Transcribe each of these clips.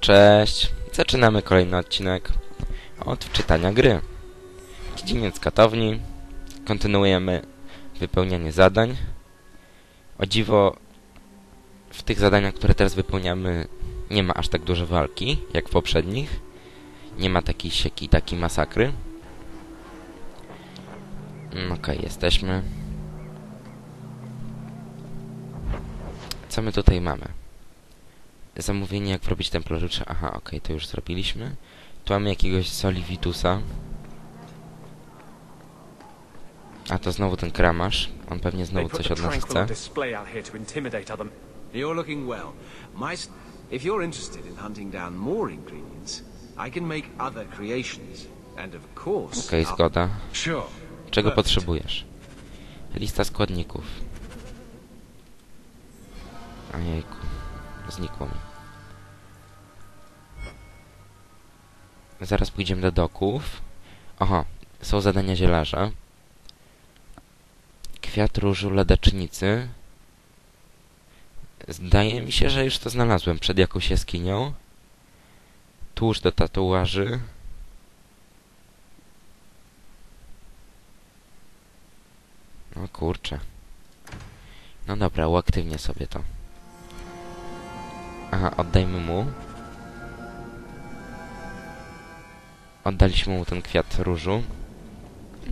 cześć! Zaczynamy kolejny odcinek od czytania gry. Dziedziniec katowni. Kontynuujemy wypełnianie zadań. O dziwo, w tych zadaniach, które teraz wypełniamy, nie ma aż tak dużo walki, jak w poprzednich. Nie ma takiej sieki, takiej masakry. Mm, Okej, jesteśmy. Co my tutaj mamy? Zamówienie, jak wrobić templariusze. Aha, okej, to już zrobiliśmy. Tu mamy jakiegoś Solivitusa. A to znowu ten kramarz. On pewnie znowu coś od nas chce. You're looking well. My, s- if you're interested in hunting down more ingredients, I can make other creations. And of course, Okej, I'll- zgoda. Sure. Czego Perfect. potrzebujesz? Lista składników. Ojejku. Znikło mi. Zaraz pójdziemy do doków. Oho, są zadania zielarza. Kwiat różu ladacznicy. Zdaje mi się, że już to znalazłem przed jakąś jaskinią. Tłuszcz do tatuaży. No kurczę. No dobra, uaktywnię sobie to. Aha, oddajmy mu. Oddaliśmy mu ten kwiat różu.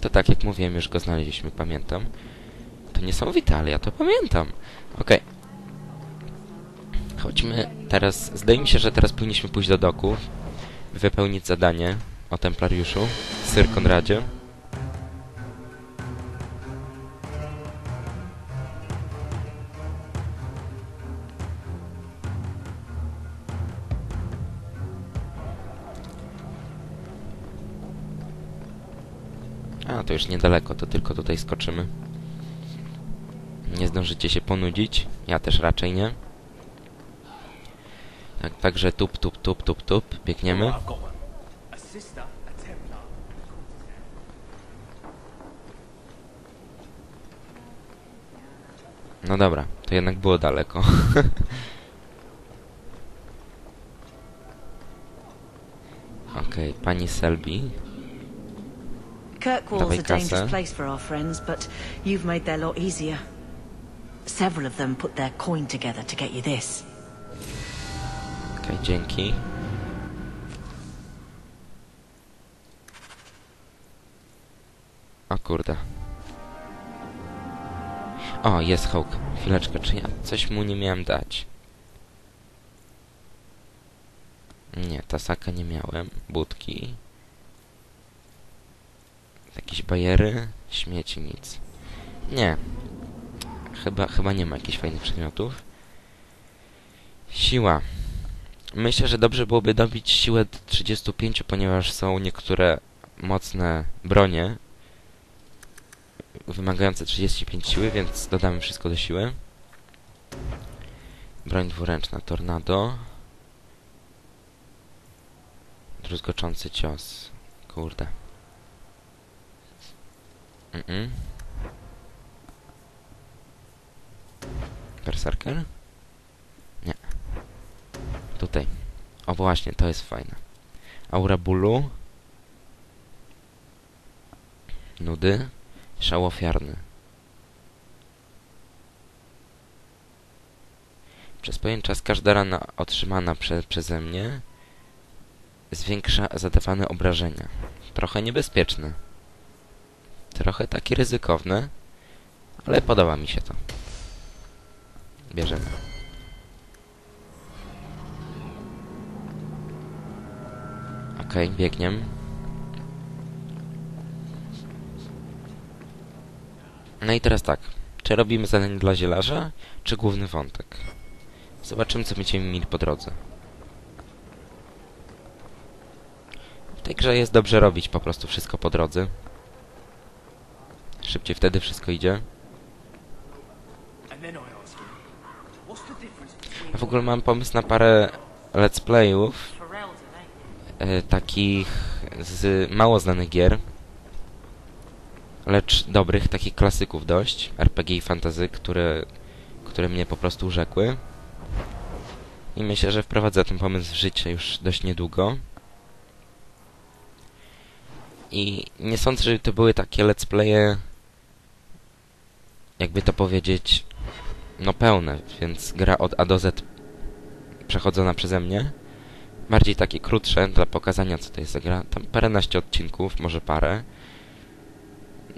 To tak jak mówiłem, już go znaleźliśmy, pamiętam. To niesamowite, ale ja to pamiętam. Okej. Chodźmy teraz... Zdaje mi się, że teraz powinniśmy pójść do doków. Wypełnić zadanie o Templariuszu. Sir Konradzie. A, to już niedaleko, to tylko tutaj skoczymy. Nie zdążycie się ponudzić. Ja też raczej nie. Tak, także tup, tup, tup, tup, tup. Biegniemy. No dobra, to jednak było daleko. Okej, pani Selby. Kirkwall's a dangerous place for our friends, but you've made their lot easier. Several of them put their coin together to get you this. Okej, dzięki. O kurde. O, jest Hawk. Chwileczkę, czy ja coś mu nie miałem dać? Nie, tasaka nie miałem. Budki. Jakieś bajery. Śmieci, nic. Nie. Chyba, chyba nie ma jakichś fajnych przedmiotów. Siła. Myślę, że dobrze byłoby dobić siłę do 35, ponieważ są niektóre mocne bronie wymagające 35 siły, więc dodamy wszystko do siły. Broń dwuręczna, tornado. Druzgoczący cios. Kurde. Mm -mm. Berserker? Nie. Tutaj. O właśnie, to jest fajne. Aura bólu. Nudy. Szał ofiarny. Przez pewien czas każda rana otrzymana prze, przeze mnie zwiększa zadawane obrażenia. Trochę niebezpieczne. Trochę takie ryzykowne, ale podoba mi się to. Bierzemy. Okej, biegiem. No i teraz tak. Czy robimy zadanie dla zielarza, czy główny wątek? Zobaczymy, co będziemy mieli po drodze. W tej grze jest dobrze robić po prostu wszystko po drodze. Szybciej wtedy wszystko idzie. Ja w ogóle mam pomysł na parę let's playów e, takich z mało znanych gier, lecz dobrych, takich klasyków dość, RPG i fantasy, które, które mnie po prostu urzekły. I myślę, że wprowadzę ten pomysł w życie już dość niedługo. I nie sądzę, żeby to były takie let's playe, jakby to powiedzieć, no pełne, więc gra od A do Z przechodzona przeze mnie. Bardziej takie krótsze, dla pokazania co to jest gra. Tam paręnaście odcinków, może parę.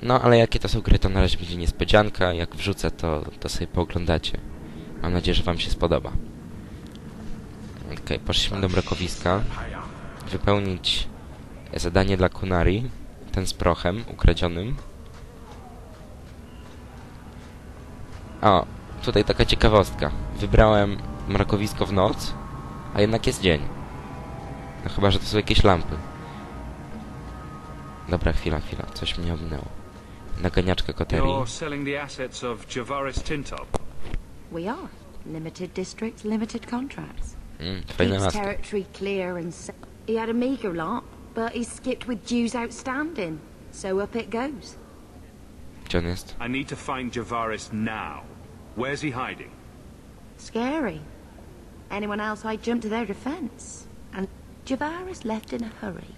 No, ale jakie to są gry, to na razie będzie niespodzianka. Jak wrzucę, to, to sobie pooglądacie. Mam nadzieję, że wam się spodoba. Okej, poszliśmy do mrokowiska. Wypełnić zadanie dla Kunari. Ten z prochem ukradzionym. O, tutaj taka ciekawostka. Wybrałem mrokowisko w noc, a jednak jest dzień. No chyba, że to są jakieś lampy. Dobra, chwila, chwila. Coś mnie ominęło. Naganiaczka koterii. We are. Limited districts, limited contracts. Mm, Keeps territory clear and He had a meager lot, but he skipped with dues outstanding. So up it goes. Gdzie on jest? I need to find Javaris now. Where's he hiding? Scary. Anyone else, I'd jump to their defense. And Javaris left in a hurry.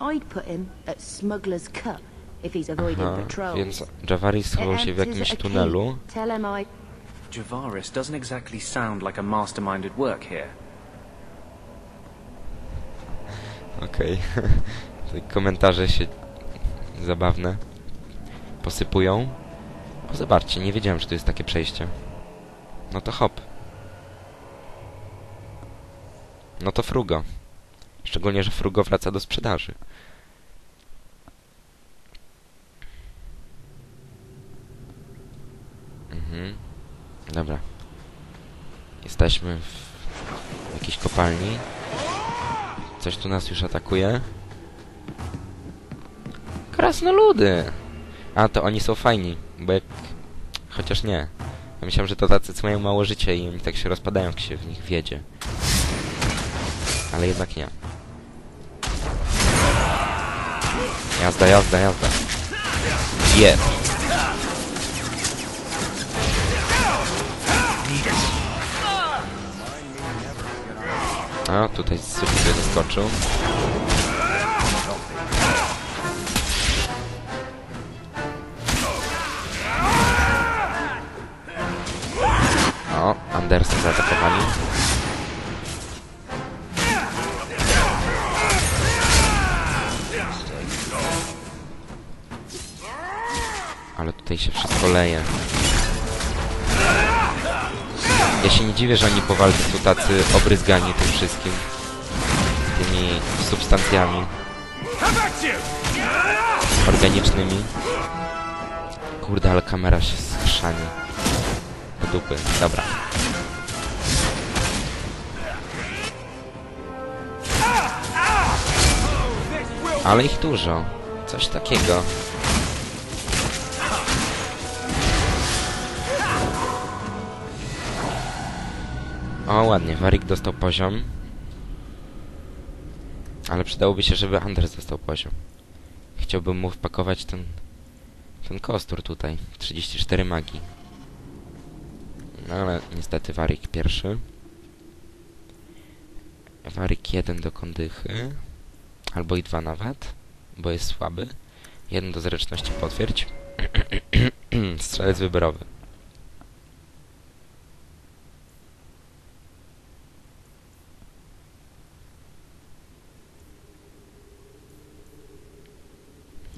I'd put him at Smuggler's Cut if he's avoiding Aha, patrols. więc Javaris It schował się w jakimś a tunelu. key. Tell him I... Javaris doesn't exactly sound like a masterminded work here. Okej. Tutaj komentarze się zabawne posypują. O, zobaczcie, nie wiedziałem, że tu jest takie przejście. No to hop. No to Frugo. Szczególnie, że Frugo wraca do sprzedaży. Mhm. Dobra. Jesteśmy w jakiejś kopalni. Coś tu nas już atakuje. Krasnoludy! A, to oni są fajni, bo jak... Chociaż nie. Ja myślałem, że to tacy, co mają mało życia i oni tak się rozpadają, jak się w nich wiedzie. Ale jednak nie. Jazda, jazda, jazda. Jeb. A, tutaj sobie zaskoczył. O, Anderson zaatakowali. Ale tutaj się wszystko leje. Ja się nie dziwię, że oni po walce są tacy obryzgani tym wszystkim. Tymi substancjami organicznymi. Kurde, ale kamera się schrzani. Dupy. Dobra. Ale ich dużo. Coś takiego. O, ładnie. Warik dostał poziom. Ale przydałoby się, żeby Anders dostał poziom. Chciałbym mu wpakować ten... Ten kostur tutaj. 34 magii. No ale niestety Warik pierwszy. Warik 1 do kondychy. Albo i 2 nawet. Bo jest słaby. 1 do zręczności potwierdź. Strzelec wyborowy.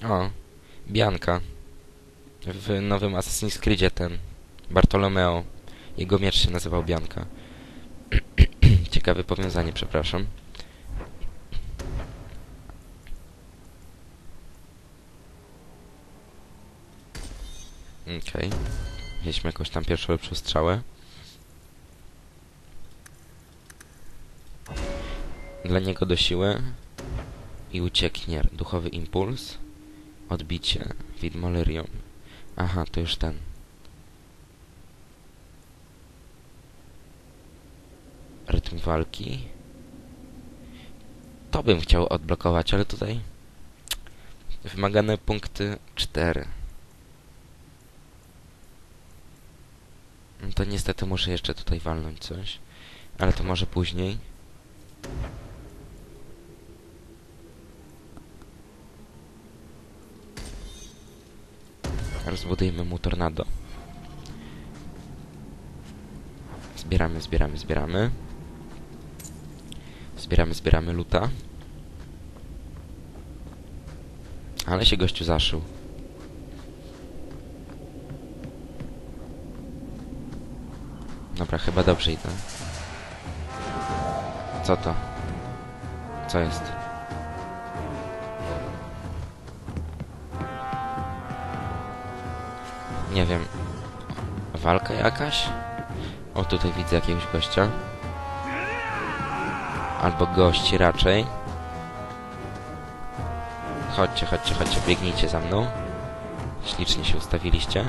O, Bianka. W nowym Assassin's Creedzie ten Bartolomeo. Jego miecz się nazywał Bianka. Ciekawe powiązanie, przepraszam. Okej. Okay. Mieliśmy jakąś tam pierwszą lepszą strzałę. Dla niego do siły. I ucieknie duchowy impuls. Odbicie. Widmo Lyrium. Aha, to już ten. Rytm walki. To bym chciał odblokować, ale tutaj wymagane punkty 4. No to niestety muszę jeszcze tutaj walnąć coś. Ale to może później. Rozbudujemy mu tornado. Zbieramy, zbieramy, zbieramy. Zbieramy, zbieramy luta. Ale się gościu zaszył. Dobra, chyba dobrze idę. Co to? Co jest? Nie wiem. Walka jakaś? O, tutaj widzę jakiegoś gościa. Albo gości raczej. Chodźcie, chodźcie, chodźcie, biegnijcie za mną. Ślicznie się ustawiliście.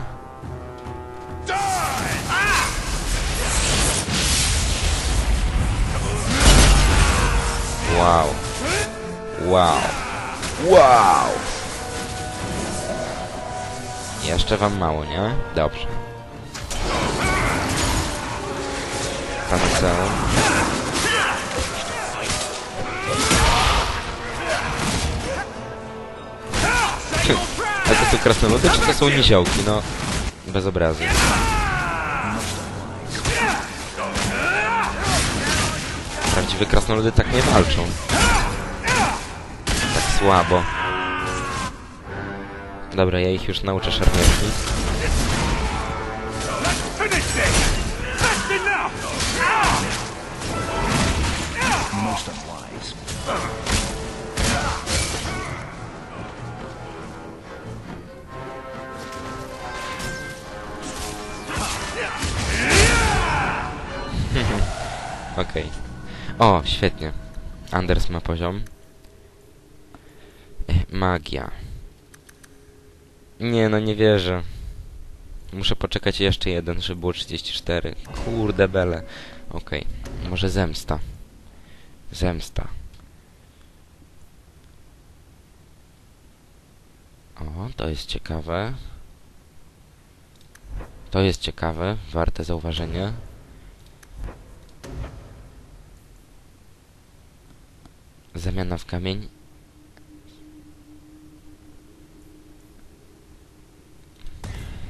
Wow. Wow. Wow. Jeszcze wam mało, nie? Dobrze. Panceum. A to są krasnoludy, czy to są niziołki? No, bez obrazu. Prawdziwe krasnoludy tak nie walczą. Tak słabo. Dobra, ja ich już nauczę szermierki. Finish this! O, świetnie. Anders ma poziom. Ech, Magia. Nie, no nie wierzę. Muszę poczekać jeszcze jeden, żeby było 34. Kurde bele. Okej. Może zemsta. Zemsta. O, to jest ciekawe. To jest ciekawe, warte zauważenia. Zamiana w kamień.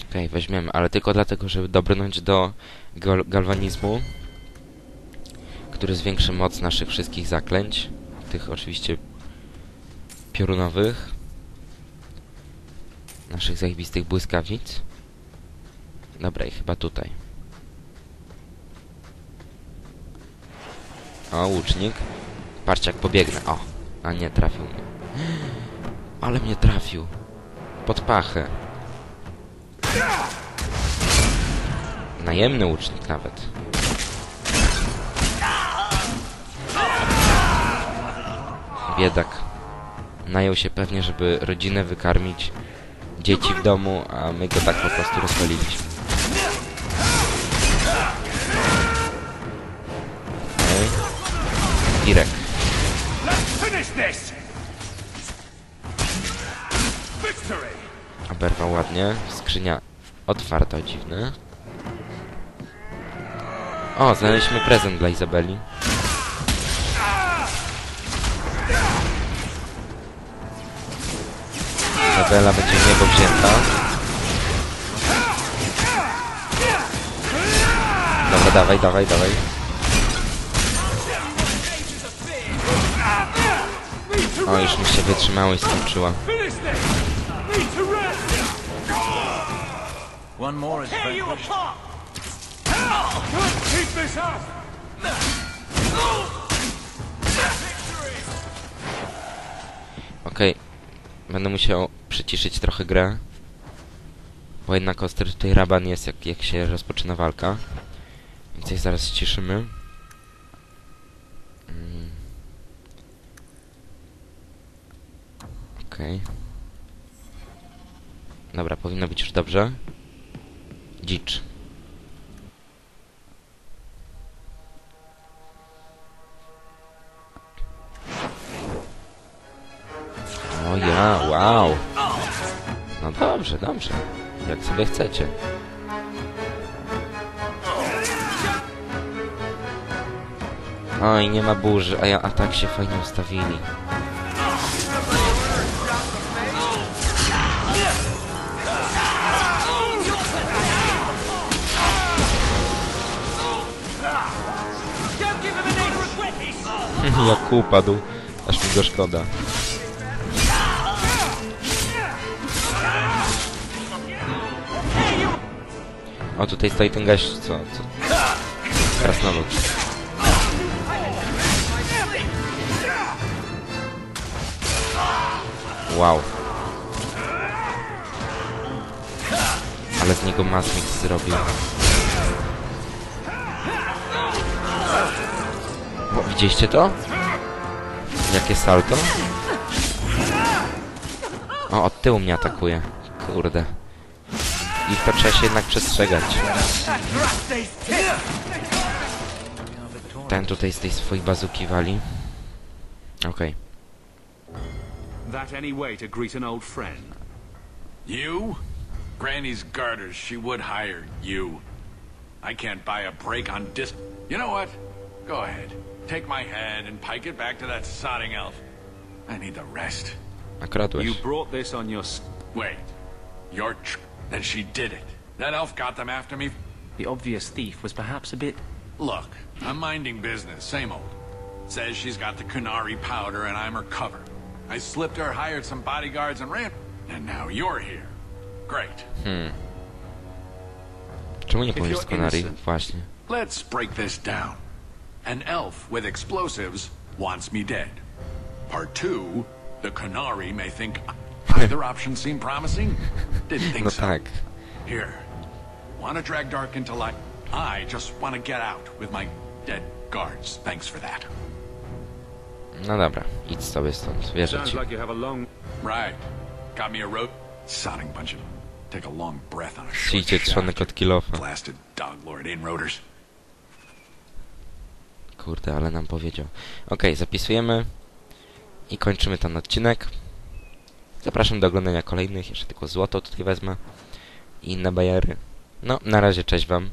Okej, weźmiemy, ale tylko dlatego, żeby dobrnąć do gal galwanizmu, który zwiększy moc naszych wszystkich zaklęć. Tych oczywiście piorunowych. Naszych zajebistych błyskawic. Dobra, i chyba tutaj. O, łucznik. Patrzcie jak pobiegnę. O, a nie trafił mnie. Ale mnie trafił. Pod pachę. Najemny łucznik nawet. Biedak. Najął się pewnie, żeby rodzinę wykarmić, dzieci w domu, a my go tak po prostu rozwaliliśmy. Ładnie. Skrzynia otwarta, dziwne. O, znaleźliśmy prezent dla Izabeli. Izabela będzie w niebo wzięta. Dobra, dawaj, dawaj, dawaj. O, już mi się wytrzymałość skończyła. Finish this! Need to rest! One more is Tear you apart! Keep this up! Okej. Będę musiał przyciszyć trochę grę. Bo jednak ostry tutaj raban jest, jak, jak się rozpoczyna walka. Więc jej zaraz ściszymy. Mm. Okej. Dobra, powinno być już dobrze. Dzicz. O ja, wow. No dobrze, dobrze. Jak sobie chcecie. Oj, nie ma burzy, a, ja, a tak się fajnie ustawili. Jak upadł, aż mi go szkoda. O, tutaj stoi ten gość, co, co? Krasnolud. Wow. Ale z niego Masmix zrobił. O, widzieliście to? Jakie salto? O, od tyłu mnie atakuje. Kurde. I to trzeba się jednak przestrzegać. Ten tutaj z tej swojej bazuki wali. Okej. That any way to greet an old friend? You? Granny's garters, she would hire you. I can't buy a break on dis- You know what? Go ahead. Take my head and pike it back to that sodding elf. I need the rest. Akradłeś. You brought this on your... s- Wait. Your tr- Then she did it. That elf got them after me. The obvious thief was perhaps a bit... Look, I'm minding business, same old. Says she's got the Canary powder and I'm her cover. I slipped her, hired some bodyguards and ran. And now you're here. Great. Czemu nie powiesz you're z Konari? innocent. Właśnie. Let's break this down. An elf with explosives wants me dead. Part two, the Canary may think either option seem promising. Didn't think No so. tak. Here, want to drag Dark into light? I just want to get out with my dead guards. Thanks for that. No dobra, idź sobie stąd, wierzę Sounds ci. like you have a long... Right. Got me a rope. Sodding bunch of. Take a long breath on a short Cijcie trzony shaft. kot kilofa. Blasted dog lord inroaders. Kurde, ale nam powiedział. Okej, zapisujemy i kończymy ten odcinek. Zapraszam do oglądania kolejnych, jeszcze tylko złoto tutaj wezmę i inne bajery. No, na razie, cześć wam.